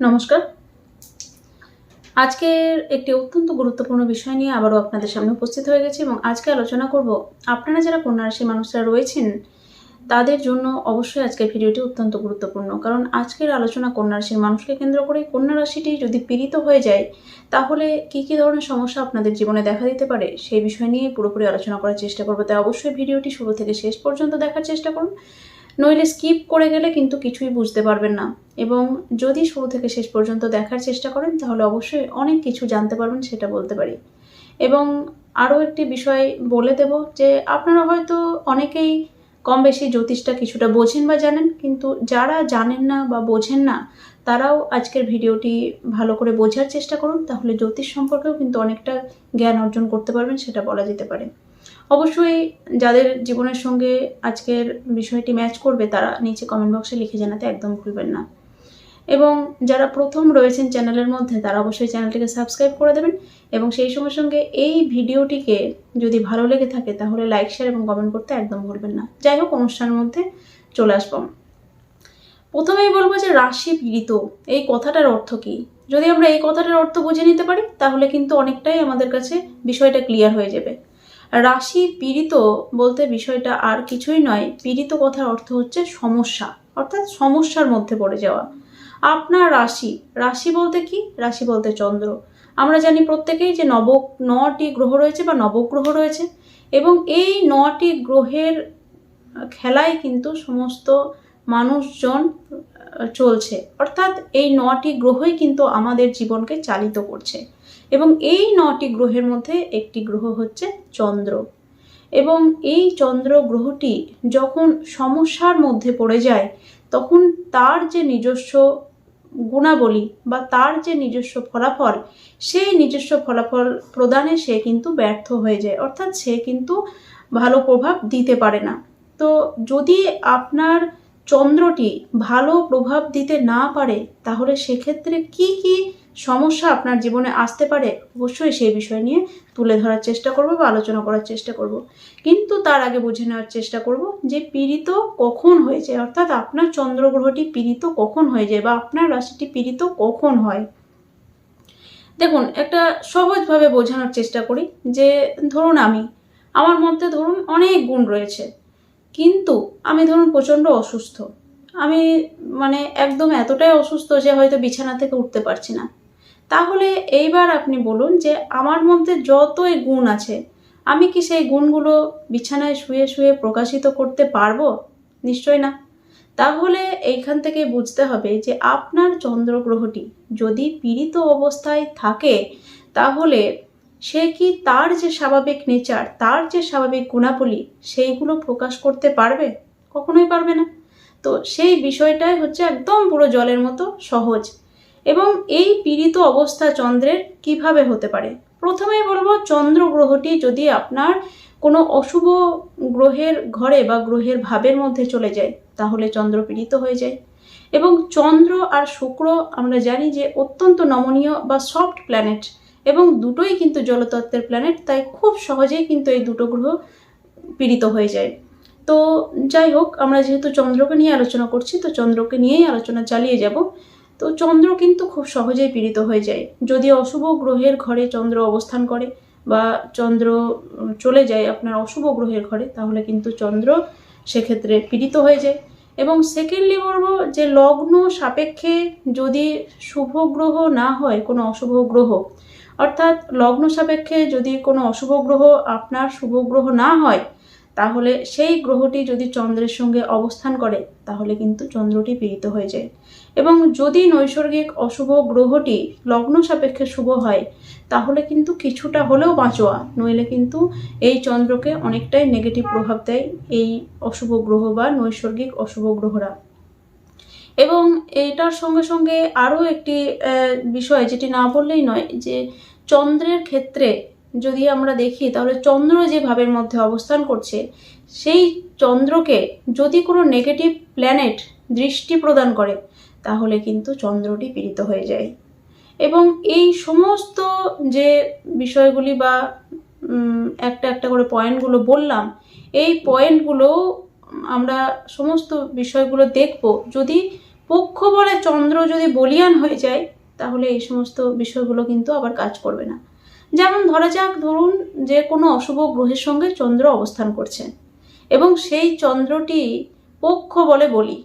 নমস্কার। আজকের একটি অত্যন্ত গুরুত্বপূর্ণ বিষয় নিয়ে আবারও আপনাদের সামনে উপস্থিত হয়ে গেছি এবং আজকে আলোচনা করব, আপনারা যারা কন্যা রাশির মানুষরা রয়েছেন, তাদের জন্য অবশ্যই আজকের ভিডিওটি অত্যন্ত গুরুত্বপূর্ণ। কারণ আজকের আলোচনা কন্যা রাশির মানুষকে কেন্দ্র করে কন্যা রাশিটি যদি পীড়িত হয়ে যায়, তাহলে কি কি ধরনের সমস্যা আপনাদের জীবনে দেখা দিতে পারে, সেই বিষয় নিয়ে পুরোপুরি আলোচনা করার চেষ্টা করব। তাই অবশ্যই ভিডিওটি শুরু থেকে শেষ পর্যন্ত দেখার চেষ্টা করুন। নইলে স্কিপ করে গেলে কিন্তু কিছুই বুঝতে পারবেন না। এবং যদি শুরু থেকে শেষ পর্যন্ত দেখার চেষ্টা করেন, তাহলে অবশ্যই অনেক কিছু জানতে পারবেন, সেটা বলতে পারি। এবং আরও একটি বিষয় বলে দেব যে, আপনারা হয়তো অনেকেই কম বেশি জ্যোতিষটা কিছুটা বোঝেন বা জানেন, কিন্তু যারা জানেন না বা বোঝেন না, তারাও আজকের ভিডিওটি ভালো করে বোঝার চেষ্টা করুন, তাহলে জ্যোতিষ সম্পর্কেও কিন্তু অনেকটা জ্ঞান অর্জন করতে পারবেন, সেটা বলা যেতে পারে। অবশ্যই যাদের জীবনের সঙ্গে আজকের বিষয়টি ম্যাচ করবে, তারা নিচে কমেন্ট বক্সে লিখে জানাতে একদম ভুলবেন না। এবং যারা প্রথম রয়েছেন চ্যানেলের মধ্যে, তারা অবশ্যই চ্যানেলটিকে সাবস্ক্রাইব করে দেবেন এবং সেই সঙ্গে সঙ্গে এই ভিডিওটিকে যদি ভালো লেগে থাকে, তাহলে লাইক শেয়ার এবং কমেন্ট করতে একদম ভুলবেন না। যাই হোক, অনুষ্ঠানের মধ্যে চলে আসব প্রথমেই বলব যে রাশি পীড়িত, এই কথাটার অর্থ কী? যদি আমরা এই কথাটার অর্থ বুঝে নিতে পারি, তাহলে কিন্তু অনেকটাই আমাদের কাছে বিষয়টা ক্লিয়ার হয়ে যাবে। রাশি পীড়িত বলতে বিষয়টা আর কিছুই নয়। পীড়িত কথার অর্থ হচ্ছে সমস্যা, অর্থাৎ সমস্যার মধ্যে পড়ে যাওয়া। আপনার রাশি রাশি বলতে কি? রাশি বলতে চন্দ্র। আমরা জানি প্রত্যেকেই যে নব, নটি গ্রহ রয়েছে বা নবগ্রহ রয়েছে এবং এই নটি গ্রহের খেলায় কিন্তু সমস্ত মানুষজন চলছে। অর্থাৎ এই নটি গ্রহই কিন্তু আমাদের জীবনকে চালিত করছে। এবং এই নটি গ্রহের মধ্যে একটি গ্রহ হচ্ছে চন্দ্র। এবং এই চন্দ্র গ্রহটি যখন সমস্যার মধ্যে পড়ে যায়, তখন তার যে নিজস্ব গুণাবলী বা তার যে নিজস্ব ফলাফল, সেই নিজস্ব ফলাফল প্রদানে সে কিন্তু ব্যর্থ হয়ে যায়। অর্থাৎ সে কিন্তু ভালো প্রভাব দিতে পারে না। তো যদি আপনার চন্দ্রটি ভালো প্রভাব দিতে না পারে, তাহলে সেক্ষেত্রে কি কি সমস্যা আপনার জীবনে আসতে পারে, অবশ্যই সেই বিষয় নিয়ে তুলে ধরার চেষ্টা করব বা আলোচনা করার চেষ্টা করব। কিন্তু তার আগে বুঝে নেওয়ার চেষ্টা করব যে পীড়িত কখন হয়ে যায়, অর্থাৎ আপনার চন্দ্রগ্রহটি পীড়িত কখন হয়ে যায় বা আপনার রাশিটি পীড়িত কখন হয়। দেখুন, একটা সহজভাবে বোঝানোর চেষ্টা করি যে ধরুন আমি, আমার মধ্যে ধরুন অনেক গুণ রয়েছে, কিন্তু আমি ধরুন প্রচণ্ড অসুস্থ। আমি মানে একদম এতটাই অসুস্থ যে হয়তো বিছানা থেকে উঠতে পারছি না। তাহলে এইবার আপনি বলুন যে আমার মধ্যে যতই গুণ আছে, আমি কি সেই গুণগুলো বিছানায় শুয়ে শুয়ে প্রকাশিত করতে পারব? নিশ্চয় না। তাহলে এইখান থেকে বুঝতে হবে যে আপনার চন্দ্রগ্রহটি যদি পীড়িত অবস্থায় থাকে, তাহলে সে কি তার যে স্বাভাবিক নেচার, তার যে স্বাভাবিক গুণাবলী, সেইগুলো প্রকাশ করতে পারবে? কখনোই পারবে না। তো সেই বিষয়টাই হচ্ছে একদম পুরো জলের মতো সহজ। এবং এই পীড়িত অবস্থা চন্দ্রের কীভাবে হতে পারে? প্রথমেই বলব, চন্দ্র গ্রহটি যদি আপনার কোনো অশুভ গ্রহের ঘরে বা গ্রহের ভাবের মধ্যে চলে যায়, তাহলে চন্দ্র পীড়িত হয়ে যায়। এবং চন্দ্র আর শুক্র আমরা জানি যে অত্যন্ত নমনীয় বা সফট প্ল্যানেট এবং দুটোই কিন্তু জলতত্ত্বের প্ল্যানেট তাই খুব সহজেই কিন্তু এই দুটো গ্রহ পীড়িত হয়ে যায়। তো যাই হোক, আমরা যেহেতু চন্দ্রকে নিয়ে আলোচনা করছি, তো চন্দ্রকে নিয়েই আলোচনা চালিয়ে যাব। তো চন্দ্র কিন্তু খুব সহজেই পীড়িত হয়ে যায়। যদি অশুভ গ্রহের ঘরে চন্দ্র অবস্থান করে বা চন্দ্র চলে যায় আপনার অশুভ গ্রহের ঘরে, তাহলে কিন্তু চন্দ্র সেক্ষেত্রে পীড়িত হয়ে যায়। এবং সেকেন্ডলি বলব যে লগ্ন সাপেক্ষে যদি শুভ গ্রহ না হয়, কোনো অশুভ গ্রহ, অর্থাৎ লগ্ন সাপেক্ষে যদি কোনো অশুভ গ্রহ আপনার শুভ গ্রহ না হয় তাহলে সেই গ্রহটি যদি চন্দ্রের সঙ্গে অবস্থান করে, তাহলে কিন্তু চন্দ্রটি পীড়িত হয়ে যায়। এবং যদি নৈসর্গিক অশুভ গ্রহটি লগ্ন সাপেক্ষে শুভ হয়, তাহলে কিন্তু কিছুটা হলেও বাঁচোয়া, নইলে কিন্তু এই চন্দ্রকে অনেকটাই নেগেটিভ প্রভাব দেয় এই অশুভ গ্রহ বা নৈসর্গিক অশুভ গ্রহরা। এবং এটার সঙ্গে সঙ্গে আরও একটি বিষয়, যেটি না বললেই নয়, যে চন্দ্রের ক্ষেত্রে যদি আমরা দেখি, তাহলে চন্দ্র যে ভাবের মধ্যে অবস্থান করছে, সেই চন্দ্রকে যদি কোনো নেগেটিভ প্ল্যানেট দৃষ্টি প্রদান করে, তাহলে কিন্তু চন্দ্রটি পীড়িত হয়ে যায়। এবং এই সমস্ত যে বিষয়গুলি বা একটা একটা করে পয়েন্টগুলো বললাম, এই পয়েন্টগুলো আমরা সমস্ত বিষয়গুলো দেখব। যদি পক্ষ বলে চন্দ্র যদি বলিয়ান হয়ে যায়, তাহলে এই সমস্ত বিষয়গুলো কিন্তু আবার কাজ করবে না। যেমন ধরা যাক, ধরুন যে কোনো অশুভ গ্রহের সঙ্গে চন্দ্র অবস্থান করছে। এবং সেই চন্দ্রটি পক্ষ বলে বলি,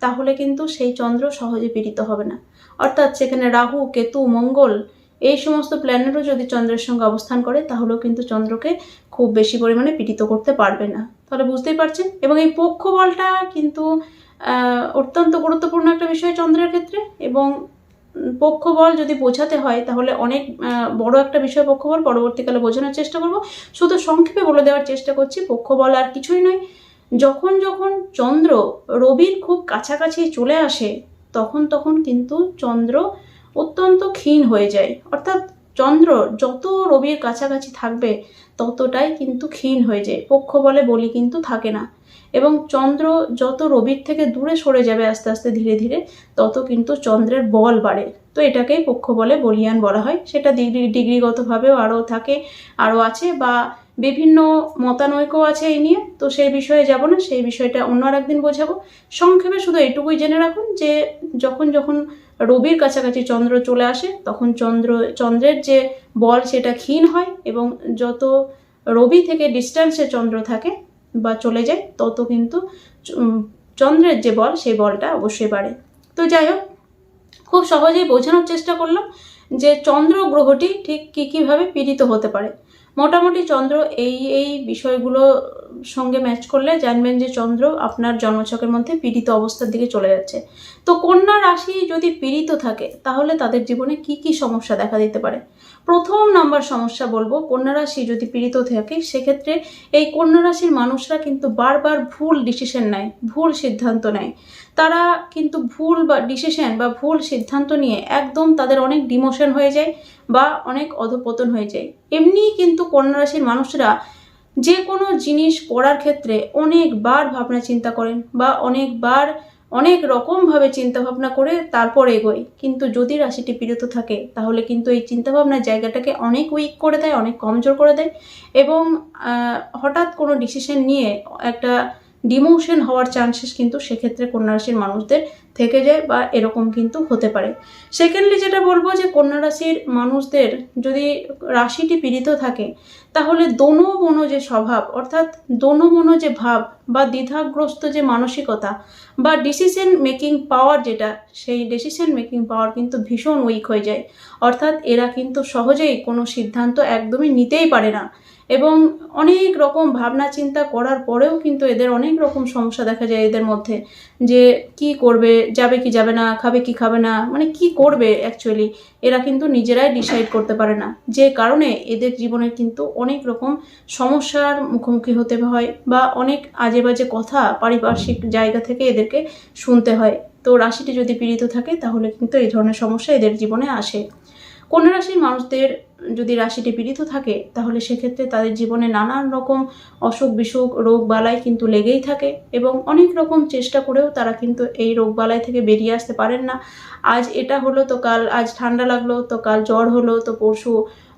তাহলে কিন্তু সেই চন্দ্র সহজে পীড়িত হবে না। অর্থাৎ সেখানে রাহু, কেতু, মঙ্গল এই সমস্ত প্ল্যানেটও যদি চন্দ্রের সঙ্গে অবস্থান করে, তাহলেও কিন্তু চন্দ্রকে খুব বেশি পরিমাণে পীড়িত করতে পারবে না। তাহলে বুঝতেই পারছেন? এবং এই পক্ষ বলটা কিন্তু অত্যন্ত গুরুত্বপূর্ণ একটা বিষয় চন্দ্রের ক্ষেত্রে। এবং উম, পক্ষ বল যদি বোঝাতে হয় তাহলে অনেক বড় একটা বিষয় পক্ষবল পরবর্তীকালে বোঝানোর চেষ্টা করব। শুধু সংক্ষেপে বলে দেওয়ার চেষ্টা করছি পক্ষবল আর কিছুই নয়। যখন যখন চন্দ্র রবির খুব কাছাকাছি চলে আসে তখন তখন কিন্তু চন্দ্র অত্যন্ত ক্ষীণ হয়ে যায়। অর্থাৎ চন্দ্র যত রবির কাছাকাছি থাকবে, ততটাই কিন্তু ক্ষীণ হয়ে যায়। পক্ষ বলে বলি কিন্তু থাকে না। এবং চন্দ্র যত রবির থেকে দূরে সরে যাবে আস্তে আস্তে ধীরে ধীরে, তত কিন্তু চন্দ্রের বল বাড়ে। তো এটাকেই পক্ষ বলে বলিয়ান বলা হয়। সেটা ডিগ্রি, ডিগ্রিগতভাবেও আরও থাকে, আরও আছে বা বিভিন্ন মতানৈক্য আছে এই নিয়ে, তো সেই বিষয়ে যাব না, সেই বিষয়টা অন্য আর একদিন বোঝাবো। সংক্ষেপে শুধু এটুকুই জেনে রাখুন যে, যখন যখন রবির কাছাকাছি চন্দ্র চলে আসে, তখন চন্দ্র, চন্দ্রের যে বল সেটা ক্ষীণ হয় এবং যত রবি থেকে ডিস্ট্যান্সে চন্দ্র থাকে বা চলে যায়, তত কিন্তু চন্দ্রের যে বল, সেই বলটা অবশ্যই বাড়ে। তো যাই হোক, খুব সহজেই বোঝানোর চেষ্টা করলাম যে চন্দ্র গ্রহটি ঠিক কী কীভাবে পীড়িত হতে পারে। মোটামুটি চন্দ্র এই এই বিষয়গুলো সঙ্গে ম্যাচ করলে জানবেন যে চন্দ্র আপনার জন্মছকের মধ্যে পীড়িত অবস্থার দিকে চলে যাচ্ছে। তো কন্যা রাশি যদি পীড়িত থাকে, তাহলে তাদের জীবনে কি কি সমস্যা দেখা দিতে পারে? প্রথম নাম্বার সমস্যা বলব, কন্যা রাশি যদি পীড়িত থাকে, সেক্ষেত্রে এই কন্যা রাশির মানুষরা কিন্তু বারবার ভুল ডিসিশন নেয়, ভুল সিদ্ধান্ত নেয়। তারা কিন্তু ভুল বা ডিসিশন বা ভুল সিদ্ধান্ত নিয়ে একদম তাদের অনেক ডিমোশন হয়ে যায় বা অনেক অধপতন হয়ে যায়। এমনিই কিন্তু কন্যা রাশির মানুষরা যে কোনো জিনিস করার ক্ষেত্রে অনেকবার ভাবনা চিন্তা করেন বা অনেকবার অনেক রকমভাবে চিন্তা ভাবনা করে তারপর এগোয়। কিন্তু যদি রাশিটি পীড়িত থাকে, তাহলে কিন্তু এই চিন্তাভাবনার জায়গাটাকে অনেক উইক করে দেয়, অনেক কমজোর করে দেয় এবং হঠাৎ কোনো ডিসিশন নিয়ে একটা ডিমোশন হওয়ার চান্সেস কিন্তু সেক্ষেত্রে কন্যা রাশির মানুষদের থেকে যায় বা এরকম কিন্তু হতে পারে। সেকেন্ডলি যেটা বলব যে কন্যা রাশির মানুষদের যদি রাশিটি পীড়িত থাকে, তাহলে দোনো মনো যে স্বভাব, অর্থাৎ দোনো মনো যে ভাব বা দ্বিধাগ্রস্ত যে মানসিকতা বা ডিসিশন মেকিং পাওয়ার যেটা, সেই ডিসিশন মেকিং পাওয়ার কিন্তু ভীষণ উইক হয়ে যায়। অর্থাৎ এরা কিন্তু সহজেই কোনো সিদ্ধান্ত একদমই নিতেই পারে না। এবং অনেক রকম ভাবনা চিন্তা করার পরেও কিন্তু এদের অনেক রকম সমস্যা দেখা যায় এদের মধ্যে, যে কি করবে, যাবে কি যাবে না, খাবে কি খাবে না মানে কি করবে অ্যাকচুয়ালি এরা কিন্তু নিজেরাই ডিসাইড করতে পারে না। যে কারণে এদের জীবনে কিন্তু অনেক রকম সমস্যার মুখোমুখি হতে হয় বা অনেক আজে বাজে কথা পারিপার্শ্বিক জায়গা থেকে এদেরকে শুনতে হয়। তো রাশিটি যদি পীড়িত থাকে তাহলে কিন্তু এই ধরনের সমস্যা এদের জীবনে আসে। কন্যা রাশির মানুষদের যদি রাশিটি পীড়িত থাকে, তাহলে সেক্ষেত্রে তাদের জীবনে নানান রকম অসুখ, বিসুখ রোগ বালাই কিন্তু লেগেই থাকে এবং অনেক রকম চেষ্টা করেও তারা কিন্তু এই রোগ বালাই থেকে বেরিয়ে আসতে পারেন না। আজ এটা হলো তো কাল, আজ ঠান্ডা লাগল তো কাল জ্বর হলো তো পরশু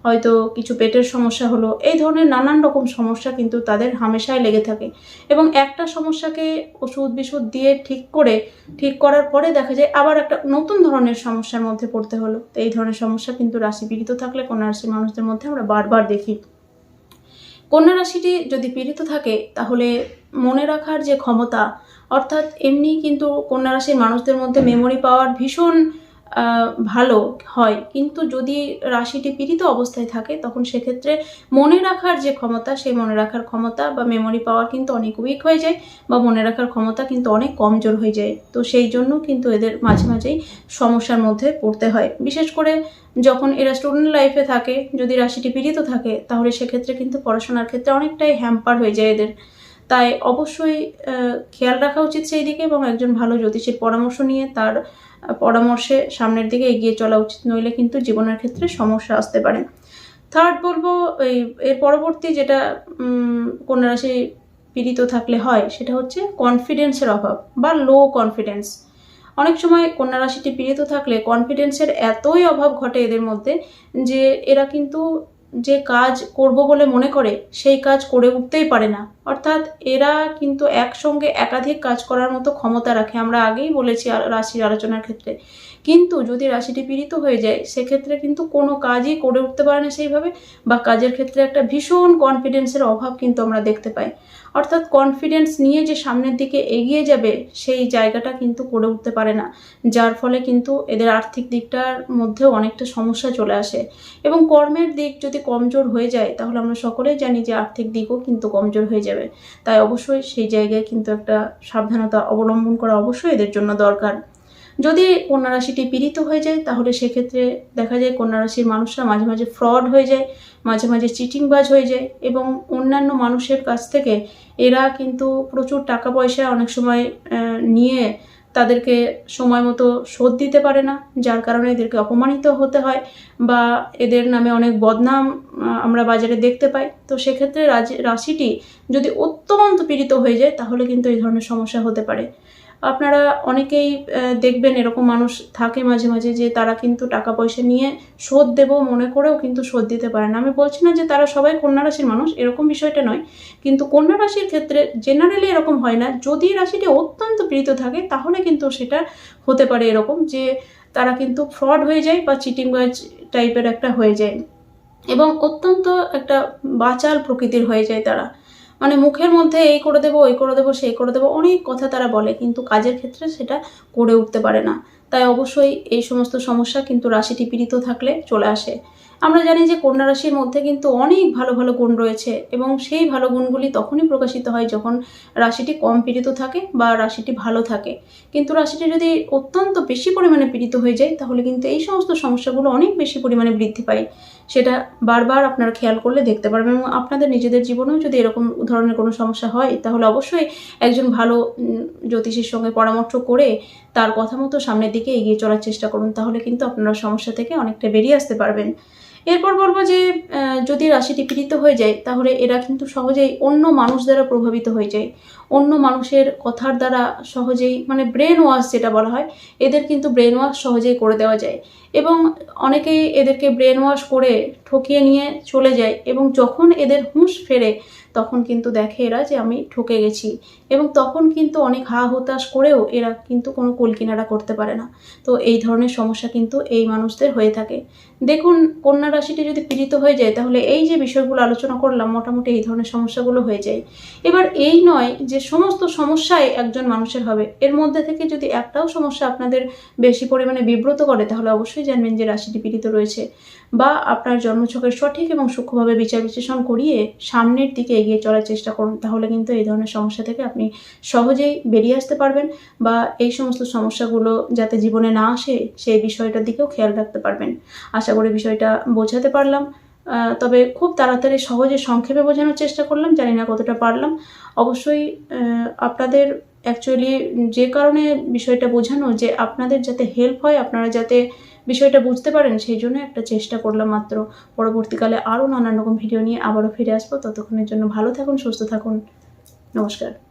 হয়তো কিছু পেটের সমস্যা হলো, এই ধরনের নানান রকম সমস্যা কিন্তু তাদের হামেশাই লেগে থাকে। এবং একটা সমস্যাকে ওষুধ বিষুধ দিয়ে ঠিক করে, ঠিক করার পরে দেখা যায় আবার একটা নতুন ধরনের সমস্যার মধ্যে পড়তে হলো। তো এই ধরনের সমস্যা কিন্তু রাশি পীড়িত থাকলে কন্যা রাশির মানুষদের মধ্যে আমরা বারবার দেখি। কন্যা রাশিটি যদি পীড়িত থাকে, তাহলে মনে রাখার যে ক্ষমতা, অর্থাৎ এমনি কিন্তু কন্যা রাশির মানুষদের মধ্যে মেমোরি পাওয়ার ভীষণ ভালো হয়। কিন্তু যদি রাশিটি পীড়িত অবস্থায় থাকে, তখন সেক্ষেত্রে মনে রাখার যে ক্ষমতা, সেই মনে রাখার ক্ষমতা বা মেমোরি পাওয়ার কিন্তু অনেক উইক হয়ে যায় বা মনে রাখার ক্ষমতা কিন্তু অনেক কমজোর হয়ে যায়। তো সেই জন্য কিন্তু এদের মাঝে মাঝেই সমস্যার মধ্যে পড়তে হয়। বিশেষ করে যখন এরা স্টুডেন্ট লাইফে থাকে, যদি রাশিটি পীড়িত থাকে, তাহলে সেক্ষেত্রে কিন্তু পড়াশোনার ক্ষেত্রে অনেকটাই হ্যাম্পার হয়ে যায় এদের। তাই অবশ্যই খেয়াল রাখা উচিত সেই দিকে এবং একজন ভালো জ্যোতিষীর পরামর্শ নিয়ে তার পরামর্শে সামনের দিকে এগিয়ে চলা উচিত নইলে কিন্তু জীবনের ক্ষেত্রে সমস্যা আসতে পারে। থার্ড বলব এই এর পরবর্তী যেটা উম, কন্যা রাশি পীড়িত থাকলে হয় সেটা হচ্ছে কনফিডেন্সের অভাব বা লো কনফিডেন্স অনেক সময় কন্যা রাশিটি পীড়িত থাকলে কনফিডেন্সের এতই অভাব ঘটে এদের মধ্যে যে এরা কিন্তু যে কাজ করব বলে মনে করে সেই কাজ করে উঠতেই পারে না। অর্থাৎ এরা কিন্তু একসঙ্গে একাধিক কাজ করার মতো ক্ষমতা রাখে, আমরা আগেই বলেছি রাশির আলোচনার ক্ষেত্রে। কিন্তু যদি রাশিটি পীড়িত হয়ে যায়, সেক্ষেত্রে কিন্তু কোনো কাজই করে উঠতে পারে না সেইভাবে, বা কাজের ক্ষেত্রে একটা ভীষণ কনফিডেন্সের অভাব কিন্তু আমরা দেখতে পাই। অর্থাৎ কনফিডেন্স নিয়ে যে সামনের দিকে এগিয়ে যাবে, সেই জায়গাটা কিন্তু করে উঠতে পারে না, যার ফলে কিন্তু এদের আর্থিক দিকটার মধ্যেও অনেকটা সমস্যা চলে আসে। এবং কর্মের দিক যদি কমজোর হয়ে যায়, তাহলে আমরা সকলেই জানি যে আর্থিক দিকও কিন্তু কমজোর হয়ে যাবে। তাই অবশ্যই সেই জায়গায় কিন্তু একটা সাবধানতা অবলম্বন করা অবশ্যই এদের জন্য দরকার। যদি কন্যা রাশিটি পীড়িত হয়ে যায়, তাহলে সেক্ষেত্রে দেখা যায় কন্যা রাশির মানুষরা মাঝে মাঝে ফ্রড হয়ে যায়, মাঝে মাঝে চিটিংবাজ হয়ে যায় এবং অন্যান্য মানুষের কাছ থেকে এরা কিন্তু প্রচুর টাকা পয়সা অনেক সময় নিয়ে তাদেরকে সময় মতো শোধ দিতে পারে না, যার কারণে এদেরকে অপমানিত হতে হয় বা এদের নামে অনেক বদনাম আমরা বাজারে দেখতে পাই। তো সেক্ষেত্রে রাশিটি যদি অত্যন্ত পীড়িত হয়ে যায়, তাহলে কিন্তু এই ধরনের সমস্যা হতে পারে। আপনারা অনেকেই দেখবেন এরকম মানুষ থাকে মাঝে মাঝে যে তারা কিন্তু টাকা পয়সা নিয়ে শোধ দেব মনে করেও কিন্তু শোধ দিতে পারে না। আমি বলছি না যে তারা সবাই কন্যা রাশির মানুষ, এরকম বিষয়টা নয়। কিন্তু কন্যা রাশির ক্ষেত্রে জেনারেলি এরকম হয় না। যদি রাশিটি অত্যন্ত পীড়িত থাকে, তাহলে কিন্তু সেটা হতে পারে এরকম যে তারা কিন্তু ফ্রড হয়ে যায় বা চিটিং চিটিংবাজ টাইপের একটা হয়ে যায়। এবং অত্যন্ত একটা বাচাল প্রকৃতির হয়ে যায় তারা। মানে মুখের মধ্যে এই করে দেবো ওই করে দেবো, সেই করে দেবো, অনেক কথা তারা বলে, কিন্তু কাজের ক্ষেত্রে সেটা করে উঠতে পারে না। তাই অবশ্যই এই সমস্ত সমস্যা কিন্তু রাশিটি পীড়িত থাকলে চলে আসে। আমরা জানি যে কন্যা রাশির মধ্যে কিন্তু অনেক ভালো ভালো গুণ রয়েছে এবং সেই ভালো গুণগুলি তখনই প্রকাশিত হয় যখন রাশিটি কম পীড়িত থাকে বা রাশিটি ভালো থাকে। কিন্তু রাশিটি যদি অত্যন্ত বেশি পরিমাণে পীড়িত হয়ে যায়, তাহলে কিন্তু এই সমস্ত সমস্যাগুলো অনেক বেশি পরিমাণে বৃদ্ধি পায়। সেটা বারবার আপনারা খেয়াল করলে দেখতে পারবেন এবং আপনাদের নিজেদের জীবনেও যদি এরকম ধরনের কোনো সমস্যা হয়, তাহলে অবশ্যই একজন ভালো জ্যোতিষীর সঙ্গে পরামর্শ করে তার কথা মতো সামনের দিকে এগিয়ে চলার চেষ্টা করুন, তাহলে কিন্তু আপনারা সমস্যা থেকে অনেকটা বেরিয়ে আসতে পারবেন। এরপর বলব যে যদি রাশিটি পীড়িত হয়ে যায়, তাহলে এরা কিন্তু সহজেই অন্য মানুষ দ্বারা প্রভাবিত হয়ে যায়। অন্য মানুষের কথার দ্বারা সহজেই মানে ব্রেন ওয়াশ যেটা বলা হয়, এদের কিন্তু ব্রেন ওয়াশ সহজেই করে দেওয়া যায়। এবং অনেকেই এদেরকে ব্রেন ওয়াশ করে ঠকিয়ে নিয়ে চলে যায় এবং যখন এদের হুঁশ ফেরে, তখন কিন্তু দেখে এরা যে আমি ঠকে গেছি। এবং তখন কিন্তু অনেক হা হতাশ করেও এরা কিন্তু কোনো কুলকিনারা করতে পারে না। তো এই ধরনের সমস্যা কিন্তু এই মানুষদের হয়ে থাকে। দেখুন, কন্যা রাশিটি যদি পীড়িত হয়ে যায়, তাহলে এই যে বিষয়গুলো আলোচনা করলাম, মোটামুটি এই ধরনের সমস্যাগুলো হয়ে যায়। এবার এই নয় যে সমস্ত সমস্যাই একজন মানুষের হবে। এর মধ্যে থেকে যদি একটাও সমস্যা আপনাদের বেশি পরিমাণে বিব্রত করে, তাহলে অবশ্যই জানবেন যে রাশিটি পীড়িত রয়েছে বা আপনার জন্মছকের সঠিক এবং সূক্ষ্মভাবে বিচার বিশ্লেষণ করিয়ে সামনের দিকে এগিয়ে চলার চেষ্টা করুন। তাহলে কিন্তু এই ধরনের সমস্যা থেকে আপনি সহজেই বেরিয়ে আসতে পারবেন বা এই সমস্ত সমস্যাগুলো যাতে জীবনে না আসে, সেই বিষয়টার দিকেও খেয়াল রাখতে পারবেন। আশা করি বিষয়টা বোঝাতে পারলাম। তবে খুব তাড়াতাড়ি সহজে সংক্ষেপে বোঝানোর চেষ্টা করলাম, জানি না কতটা পারলাম। অবশ্যই আপনাদের অ্যাকচুয়ালি যে কারণে বিষয়টা বোঝানো, যে আপনাদের যাতে হেল্প হয়, আপনারা যাতে বিষয়টা বুঝতে পারেন, সেই জন্য একটা চেষ্টা করলাম মাত্র। পরবর্তীকালে আরও নানান রকম ভিডিও নিয়ে আবারও ফিরে আসব। ততক্ষণের জন্য ভালো থাকুন, সুস্থ থাকুন। নমস্কার।